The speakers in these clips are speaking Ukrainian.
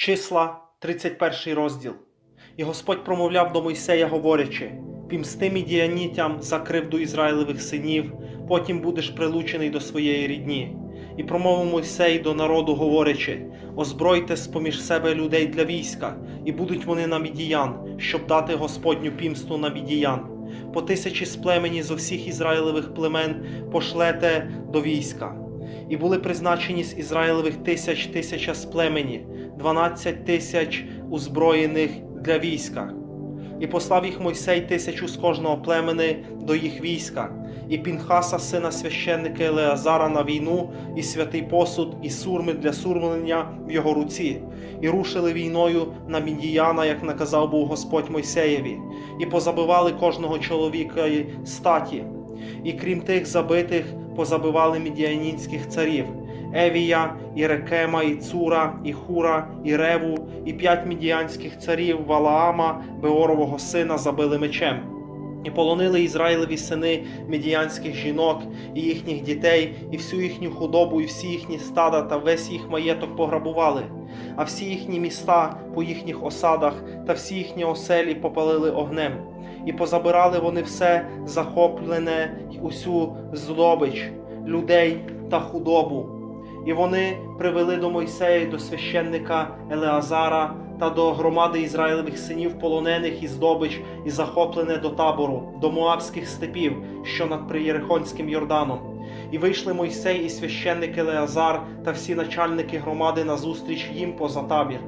Числа, 31 розділ. І Господь промовляв до Мойсея, говорячи: Пімсти мідіанітям за кривду Ізраїлевих синів, потім будеш прилучений до своєї рідні. І промовив Мойсей до народу, говорячи: Озбройте з-поміж себе людей для війська, і будуть вони на мідіян, щоб дати Господню пімсту на мідіян. По тисячі з племені з усіх Ізраїлевих племен пошлете до війська. І були призначені з Ізраїлевих тисяч тисяча з племені, 12 тисяч озброєних для війська. І послав їх Мойсей тисячу з кожного племени до їх війська, і Пінхаса, сина священника Елеазара на війну, і святий посуд, і сурми для сурмлення в його руці, і рушили війною на Мідіяна, як наказав був Господь Мойсеєві, і позабивали кожного чоловіка статі. І крім тих забитих, позабивали мідіанінських царів Евія, і Рекема, і Цура, і Хура, і Реву, і п'ять мідіанських царів Валаама, Беорового сина, забили мечем. І полонили Ізраїлеві сини медіянських жінок і їхніх дітей, і всю їхню худобу, і всі їхні стада та весь їх маєток пограбували, а всі їхні міста по їхніх осадах та всі їхні оселі попалили огнем, і позабирали вони все захоплене усю здобич, людей та худобу. І вони привели до Мойсея до священника Елеазара та до громади Ізраїлевих синів полонених і здобич, і захоплене до табору, до Моавських степів, що над Приєрихонським Йорданом. І вийшли Мойсей і священник Елеазар та всі начальники громади назустріч їм поза табір.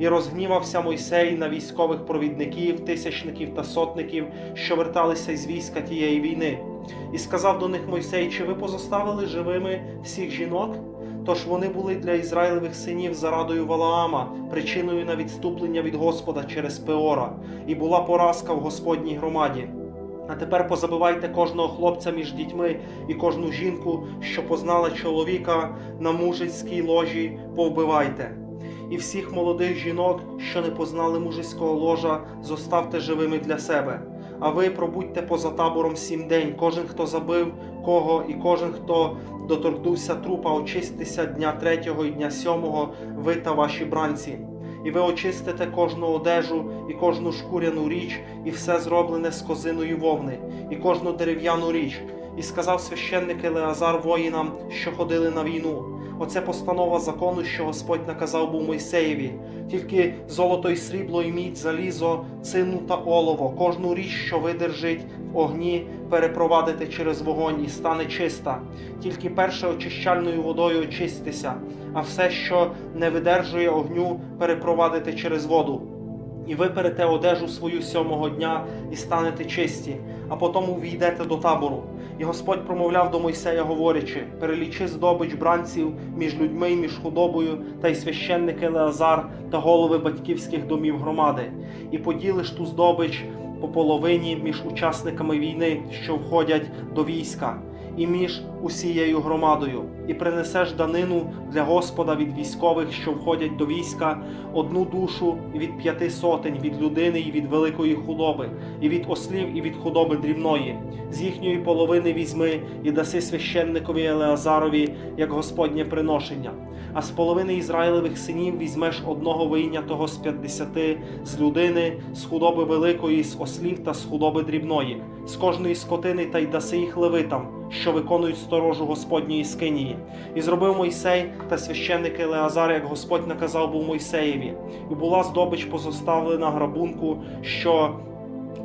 І розгнівався Мойсей на військових провідників, тисячників та сотників, що верталися із війська тієї війни. І сказав до них Мойсей: Чи ви позоставили живими всіх жінок? Тож вони були для Ізраїлевих синів зарадою Валаама, причиною на відступлення від Господа через Пеора, і була поразка в Господній громаді. А тепер позабивайте кожного хлопця між дітьми і кожну жінку, що познала чоловіка на мужицькій ложі, повбивайте. І всіх молодих жінок, що не познали мужицького ложа, зоставте живими для себе. А ви пробудьте поза табором сім день, кожен, хто забив кого, і кожен, хто доторкнувся трупа, очистися дня третього і дня сьомого, ви та ваші бранці. І ви очистите кожну одежу, і кожну шкуряну річ, і все зроблене з козиної вовни, і кожну дерев'яну річ. І сказав священник Елеазар воїнам, що ходили на війну. Оце постанова закону, що Господь наказав був Мойсеєві. Тільки золото і срібло, і мідь, залізо, цину та олово, кожну річ, що видержить в огні, перепровадити через вогонь і стане чиста. Тільки перше очищальною водою очистися, а все, що не видержує огню, перепровадити через воду. І виперете одежу свою сьомого дня і станете чисті, а потім увійдете до табору. І Господь промовляв до Мойсея, говорячи: перелічи здобич бранців між людьми між худобою, та й священник Елеазар та голови батьківських домів громади, і поділиш ту здобич по половині між учасниками війни, що входять до війська, і між усією громадою, і принесеш данину для Господа від військових, що входять до війська, одну душу від п'яти сотень від людини і від великої худоби, і від ослів, і від худоби дрібної. З їхньої половини візьми і даси священникові Елеазарові як Господнє приношення. А з половини Ізраїлевих синів візьмеш одного вийнятого з п'ятдесяти з людини, з худоби великої, з ослів та з худоби дрібної, з кожної скотини та й даси їх левитам, що виконують сторожу Господньої скинії. І зробив Мойсей та священник Елеазар, як Господь наказав був Мойсеєві, і була здобич позоставлена грабунку, що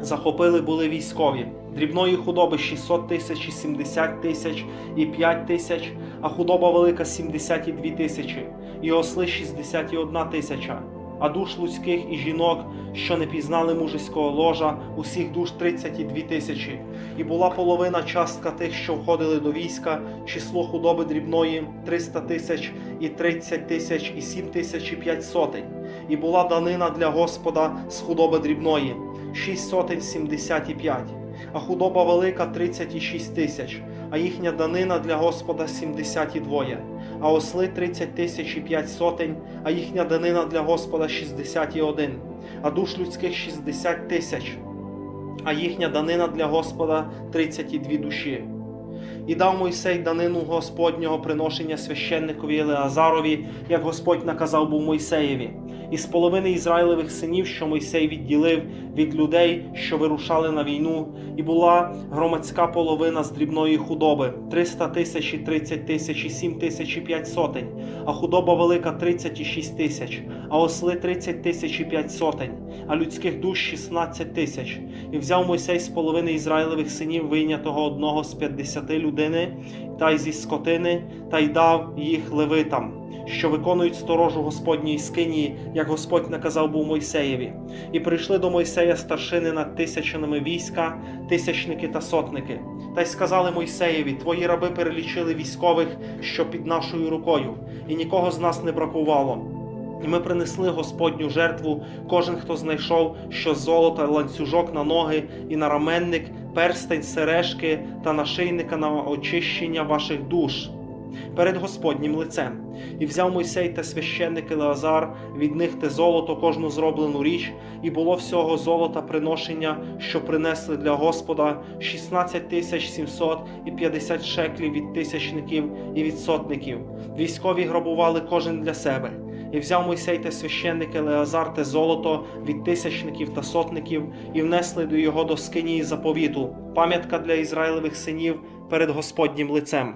захопили були військові. Дрібної худоби 600 тисяч і 70 тисяч і 5 тисяч, а худоба велика 72 тисячі, і осли 61 тисяча. А душ людських і жінок, що не пізнали мужицького ложа, усіх душ 32 тисячі. І була половина частка тих, що входили до війська, число худоби дрібної 300 тисяч і 30 тисяч і 7 тисяч і 5 сотень. І була данина для Господа з худоби дрібної 6 сотень 75 а худоба велика 36 тисяч, а їхня данина для Господа 72, а осли 30 тисяч і 5 сотень, а їхня данина для Господа 61, а душ людських 60 тисяч, а їхня данина для Господа 32 душі. І дав Мойсей данину Господнього приношення священникові Елеазарові, як Господь наказав був Мойсеєві. І з половини Ізраїлевих синів, що Мойсей відділив від людей, що вирушали на війну, і була громадська половина з дрібної худоби 300 тисяч і 30 тисяч і 7 тисяч і 5 сотень, а худоба велика 30 і 6 тисяч, а осли 30 тисяч і 5 сотень, а людських душ 16 тисяч. І взяв Мойсей з половини Ізраїлевих синів вийнятого одного з 50 людини, та й зі скотини, та й дав їх левитам, що виконують сторожу Господньої скинії, як Господь наказав був Мойсеєві. І прийшли до Мойсея старшини над тисячинами війська, тисячники та сотники. Та й сказали Мойсеєві: Твої раби перелічили військових, що під нашою рукою, і нікого з нас не бракувало. І ми принесли Господню жертву, кожен, хто знайшов що з золота, ланцюжок на ноги і на раменник, перстень, сережки та нашийника на очищення ваших душ перед Господнім лицем. І взяв Мойсей та священник Елеазар від них те золото, кожну зроблену річ, і було всього золота приношення, що принесли для Господа 16 тисяч 750 шеклів від тисячників і від сотників. Військові грабували кожен для себе. І взяв Мойсей та священник Елеазар те золото від тисячників та сотників, і внесли до його до скинії заповіту, пам'ятка для Ізраїлевих синів перед Господнім лицем.